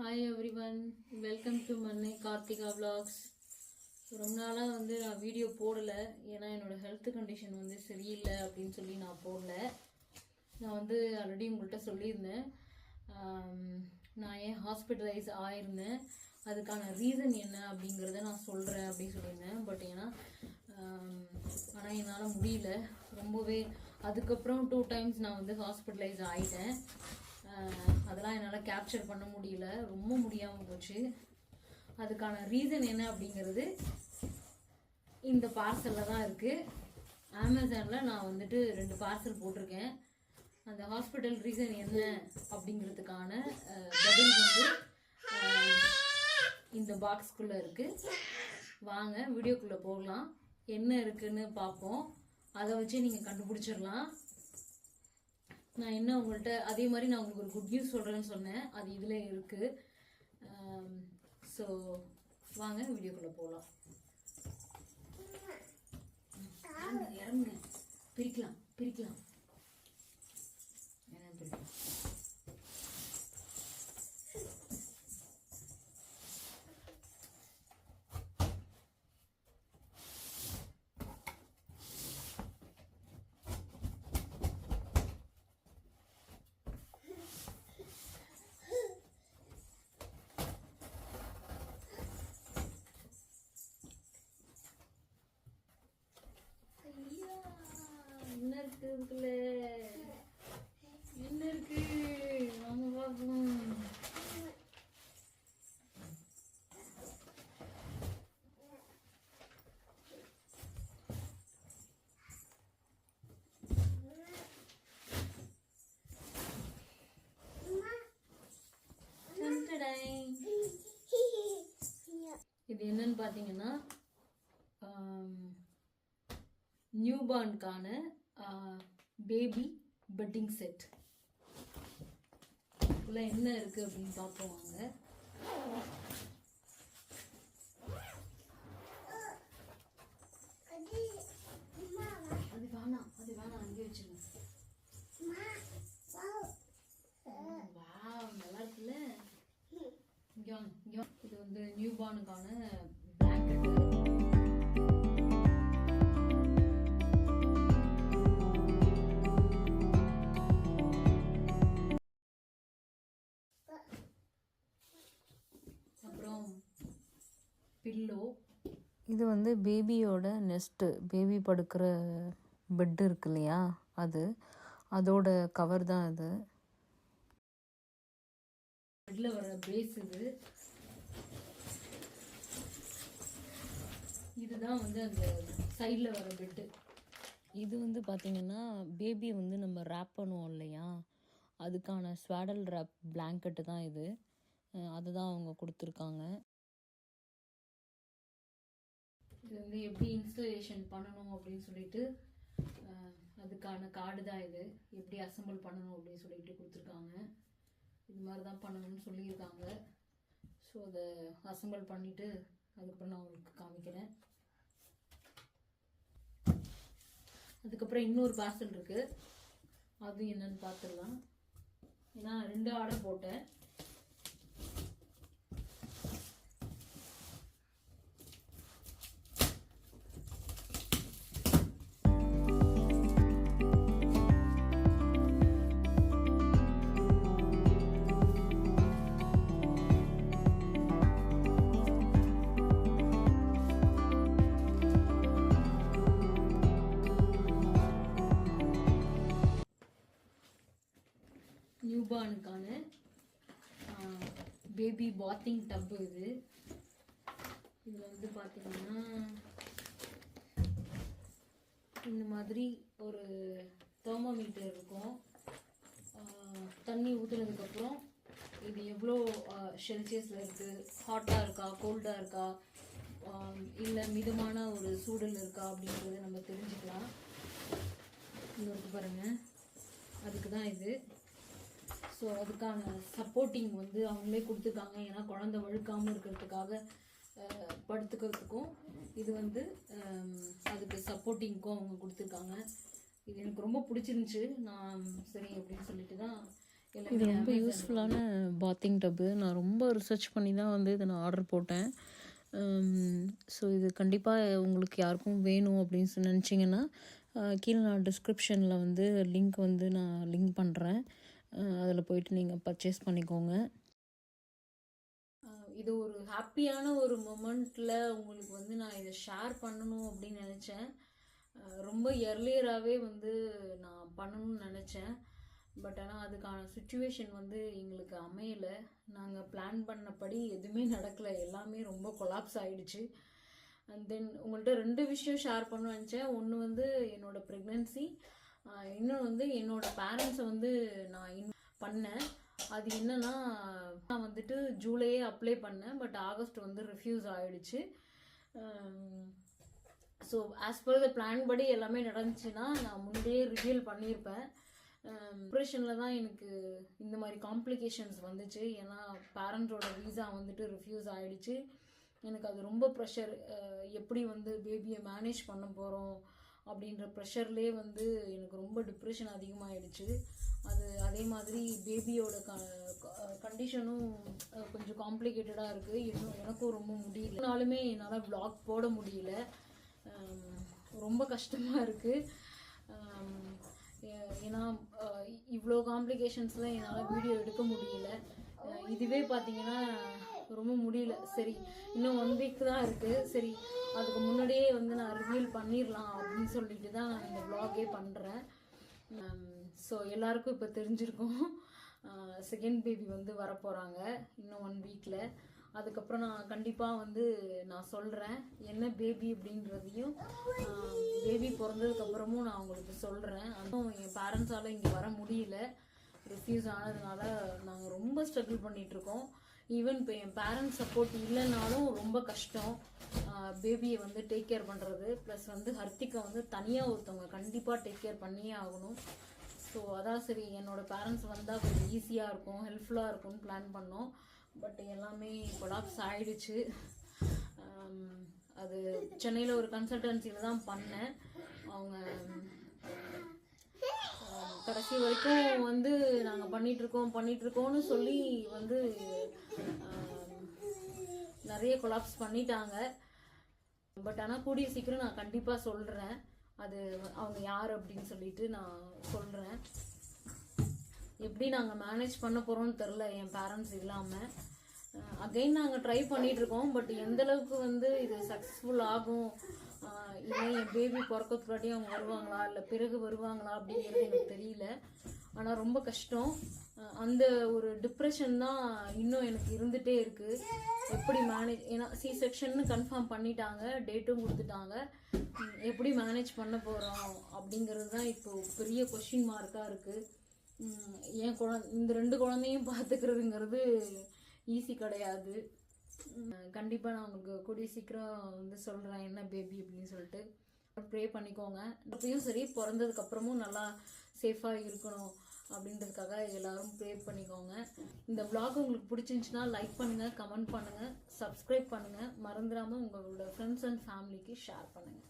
Hi everyone welcome to Mannai Karthika vlogs ரொம்ப நாளாக வந்து நான் வீடியோ போடலை. ஏன்னா என்னோடய ஹெல்த் கண்டிஷன் வந்து சரியில்லை அப்படின்னு சொல்லி நான் போடல. நான் வந்து ஆல்ரெடி உங்கள்கிட்ட சொல்லியிருந்தேன். நான் ஏன் ஹாஸ்பிட்டலைஸ் ஆயிருந்தேன். அதுக்கான ரீசன் என்ன அப்படிங்கிறத நான் சொல்கிறேன் அப்படின்னு சொல்லியிருந்தேன். பட் ஏன்னா ஆனால் என்னால் முடியல. ரொம்பவே அதுக்கப்புறம் டூ டைம்ஸ் நான் வந்து ஹாஸ்பிட்டலைஸ் ஆகிட்டேன் அதெல்லாம் என்னால் கேப்சர் பண்ண முடியல. ரொம்ப முடியாமல் போச்சு. அதுக்கான ரீசன் என்ன அப்படிங்கிறது இந்த பார்சலில் தான் இருக்குது அமேசானில் நான் வந்துட்டு ரெண்டு பார்சல் போட்டிருக்கேன். அந்த ஹாஸ்பிட்டல் ரீசன் என்ன அப்படிங்கிறதுக்கான பதில் வந்து இந்த பாக்ஸ்குள்ளே இருக்குது வாங்க வீடியோக்குள்ளே போகலாம். என்ன இருக்குன்னு பார்ப்போம். அதை வச்சு நீங்கள் கண்டுபிடிச்சிடலாம். நான் என்ன உங்கள்கிட்ட அதே மாதிரி நான் உங்களுக்கு ஒரு குட் நியூஸ் சொல்கிறேன்னு சொன்னேன். அது இதில் இருக்குது ஸோ வாங்க வீடியோக்குள்ளே போகலாம் இறங்குங்க இறங்குங்க. பிரிக்கலாம் பிரிக்கலாம் என்ன பிரிக்கலாம் ஐயா, என்ன இருக்கு இதுக்குள்ள என்ன இருக்கு? வாங்க பார்ப்போம் இது என்னன்னு பார்த்தீங்கன்னா நியூபார்னுக்கான பேபி பெட்டிங் செட் உள்ள என்ன இருக்குது அப்படின்னு பார்ப்போம் வாங்க. அது வேணாம் அது வேணாம் அங்கே வச்சிருங்க. வா நல்லா இருக்குல்ல. இங்க வாங்க இங்க இது வந்து நியூபார்னுக்கான பிளாங்கெட் பில்லோ இது வந்து பேபியோட நெஸ்ட்டு பேபி படுக்கிற பெட் இருக்கு இல்லையா? அது. அதோட கவர் தான் இது. பெட்ல வர பேஸ் இது. இதுதான் வந்து அந்த சைடில் வர பெட்டு இது வந்து பார்த்தீங்கன்னா பேபி வந்து நம்ம ரேப் பண்ணுவோம் இல்லையா? அதுக்கான ஸ்வாடல் ரேப் பிளாங்கெட்டு தான் இது. அஹ் அதுதான் அவங்க கொடுத்துருக்காங்க. இது வந்து எப்படி இன்ஸ்டலேஷன் பண்ணணும் அப்படின்னு சொல்லிட்டு அதுக்கான கார்டு தான் இது. எப்படி அசம்பிள் பண்ணணும் அப்படின்னு சொல்லிட்டு கொடுத்துருக்காங்க. இது மாதிரி தான் பண்ணணும்னு சொல்லியிருக்காங்க. ஸோ அதை அசெம்பிள் பண்ணிவிட்டு அதுக்கப்புறம் நான் உங்களுக்கு காமிக்கிறேன். அதுக்கப்புறம் இன்னொரு பார்சல் இருக்குது அது என்னன்னு பார்த்துடலாம். ஏன்னா ரெண்டு ஆர்டர் போட்டேன். பேபி பாத்திங் டப்பு இது. இதில் வந்து பார்த்தீங்கன்னா இந்த மாதிரி ஒரு தெர்மோமீட்டர் இருக்கும். தண்ணி ஊற்றுனதுக்கப்புறம் இது எவ்வளோ செல்சியஸில் இருக்குது ஹாட்டாக இருக்கா? கோல்டாக இருக்கா? இல்லை மிதமான ஒரு சூடல் இருக்கா அப்படின்றத நம்ம தெரிஞ்சுக்கலாம். இது பாருங்கள் அதுக்கு தான் இது. ஸோ அதுக்கான சப்போர்ட்டிங் வந்து அவங்களே கொடுத்துருக்காங்க. ஏன்னா குழந்தை வழுக்காமல் இருக்கிறதுக்காக படுத்துக்கிறதுக்கும் இது வந்து அதுக்கு சப்போர்ட்டிங்க்கும் அவங்க கொடுத்துருக்காங்க. இது எனக்கு ரொம்ப பிடிச்சிருந்துச்சு. நான் சரி அப்படின்னு சொல்லிட்டு தான் இது ரொம்ப யூஸ்ஃபுல்லான பாத்திங் டப்பு நான் ரொம்ப ரிசர்ச் பண்ணி தான் வந்து இதை நான் ஆர்டர் போட்டேன். ஸோ இது கண்டிப்பாக உங்களுக்கு யாருக்கும் வேணும் அப்படின்னு சொல்லி நினச்சிங்கன்னா கீழே நான் டிஸ்கிரிப்ஷனில் வந்து லிங்க் வந்து நான் லிங்க் பண்ணுறேன் அதில் போயிட்டு நீங்கள் பர்ச்சேஸ் பண்ணிக்கோங்க. இது ஒரு ஹாப்பியான ஒரு மொமெண்ட்டில் உங்களுக்கு வந்து நான் இதை ஷேர் பண்ணணும் அப்படின்னு நினச்சேன். ரொம்ப எர்லியராகவே வந்து நான் பண்ணணும்னு நினச்சேன். பட் ஆனால் அதுக்கான சுச்சுவேஷன் வந்து எங்களுக்கு அமையலை. நாங்கள் பிளான் பண்ணபடி எதுவுமே நடக்கலை. எல்லாமே ரொம்ப கொலாப்ஸ் ஆகிடுச்சு அண்ட் தென் உங்கள்கிட்ட ரெண்டு விஷயம் ஷேர் பண்ண நினச்சேன். ஒன்று வந்து என்னோடய ப்ரெக்னென்சி இன்னொன்று வந்து என்னோட பேரண்ட்ஸை வந்து நான் இன் பண்ணேன். அது என்னன்னா நான் வந்துட்டு ஜூலையே அப்ளை பண்ணேன் பட் ஆகஸ்ட் வந்து ரிஃப்யூஸ் ஆயிடுச்சு. So as per the plan படி எல்லாமே நடந்துச்சுன்னா நான் முந்தையே ரிவீல் பண்ணியிருப்பேன். ப்ரிப்ரேஷனில் தான் எனக்கு இந்த மாதிரி காம்ப்ளிகேஷன்ஸ் வந்துச்சு. ஏன்னா பேரண்ட்ஸோட வீசா வந்துட்டு ரிஃப்யூஸ் ஆகிடுச்சு எனக்கு அது ரொம்ப ப்ரெஷர் எப்படி வந்து பேபியை மேனேஜ் பண்ண போகிறோம் அப்படின்ற ப்ரெஷர்லேயே வந்து எனக்கு ரொம்ப டிப்ரெஷன் அதிகமாகிடுச்சு அது அதே மாதிரி பேபியோட க கண்டிஷனும் கொஞ்சம் காம்ப்ளிகேட்டடாக இருக்குது இன்னும் எனக்கும் ரொம்ப முடியல. நாளுமே என்னால் vlog போட முடியல. ரொம்ப கஷ்டமாக இருக்குது ஏன்னா இவ்வளோ காம்ப்ளிகேஷன்ஸில் என்னால் வீடியோ எடுக்க முடியல. இதுவே பார்த்தீங்கன்னா ரொம்ப முடியல. சரி இன்னும் ஒன் வீக் தான் இருக்குது சரி அதுக்கு முன்னாடியே வந்து நான் ரிவீல் பண்ணிடலாம் அப்படின்னு சொல்லிட்டு தான் நான் இந்த ப்ளாகே பண்ணுறேன் ஸோ எல்லாருக்கும் இப்போ தெரிஞ்சிருக்கும். செகண்ட் பேபி வந்து வரப்போகிறாங்க இன்னும் ஒன் வீக்கில் அதுக்கப்புறம் நான் கண்டிப்பாக வந்து நான் சொல்கிறேன் என்ன பேபி அப்படின்றதையும் பேபி பிறந்ததுக்கப்புறமும் நான் உங்களுக்கு சொல்கிறேன் அதுவும் என் பேரண்ட்ஸால் இங்கே வர முடியல. ரிஃப்யூஸ் ஆனதுனால நாங்கள் ரொம்ப ஸ்ட்ரகிள் பண்ணிகிட்ருக்கோம் ஈவன் இப்போ என் பேரண்ட்ஸ் சப்போர்ட் இல்லைனாலும் ரொம்ப கஷ்டம். பேபியை வந்து டேக் கேர் பண்ணுறது ப்ளஸ் வந்து ஹர்த்திகா வந்து தனியாக ஒருத்தவங்க கண்டிப்பாக டேக் கேர் பண்ணியே ஆகணும். ஸோ அதான் சரி என்னோட பேரண்ட்ஸ் வந்தால் கொஞ்சம் ஈஸியாக இருக்கும் ஹெல்ப்ஃபுல்லாக இருக்கும்னு பிளான் பண்ணோம். பட் எல்லாமே கொலாப்ஸ் ஆயிடுச்சு. அது சென்னையில் ஒரு கன்சல்டன்சியில் தான் பண்ணேன். அவங்க கடைசி வரைக்கும் வந்து நாங்கள் பண்ணிகிட்ருக்கோம் பண்ணிகிட்ருக்கோம்னு இருக்கோம்னு சொல்லி வந்து நிறைய கொலாப்ஸ் பண்ணிட்டாங்க. பட் ஆனால் கூடிய சீக்கிரம் நான் கண்டிப்பாக சொல்கிறேன் அது அவங்க யார் அப்படின்னு சொல்லிட்டு நான் சொல்கிறேன் எப்படி நாங்கள் மேனேஜ் பண்ண போகிறோம்னு தெரில என் பேரண்ட்ஸ் இல்லாமல் அகைன் நாங்கள் ட்ரை பண்ணிட்டு இருக்கோம் பட் எந்த அளவுக்கு வந்து இது சக்ஸஸ்ஃபுல் ஆகும் இல்லை என் பேபி பிறக்கிறதுக்காட்டி அவங்க வருவாங்களா இல்லை பிறகு வருவாங்களா அப்படிங்கிறது எனக்கு தெரியல. ஆனால் ரொம்ப கஷ்டம். அந்த ஒரு டிப்ரெஷன் தான் இன்னும் எனக்கு இருந்துகிட்டே இருக்குது எப்படி மேனேஜ் ஏன்னா சி செக்ஷன்னு கன்ஃபார்ம் பண்ணிட்டாங்க டேட்டும் கொடுத்துட்டாங்க. எப்படி மேனேஜ் பண்ண போகிறோம் அப்படிங்கிறது தான் இப்போ பெரிய கொஷின் மார்க்காக இருக்குது என் குழந்த இந்த ரெண்டு குழந்தையும் பார்த்துக்கிறதுங்கிறது ஈஸி கிடையாது. கண்டிப்பாக நான் உங்களுக்கு கூடிய சீக்கிரம் வந்து சொல்கிறேன் என்ன பேபி அப்படின்னு சொல்லிட்டு. ப்ரே பண்ணிக்கோங்க. அப்பயும் சரி பிறந்ததுக்கப்புறமும் நல்லா சேஃபாக இருக்கணும் அப்படின்றதுக்காக எல்லாரும் ப்ரே பண்ணிக்கோங்க. இந்த விளாக் உங்களுக்கு பிடிச்சிருந்துச்சுன்னா லைக் பண்ணுங்கள் கமெண்ட் பண்ணுங்கள் சப்ஸ்கிரைப் பண்ணுங்கள் மறந்துடாமல் உங்களோட ஃப்ரெண்ட்ஸ் அண்ட் ஃபேமிலிக்கு ஷேர் பண்ணுங்கள்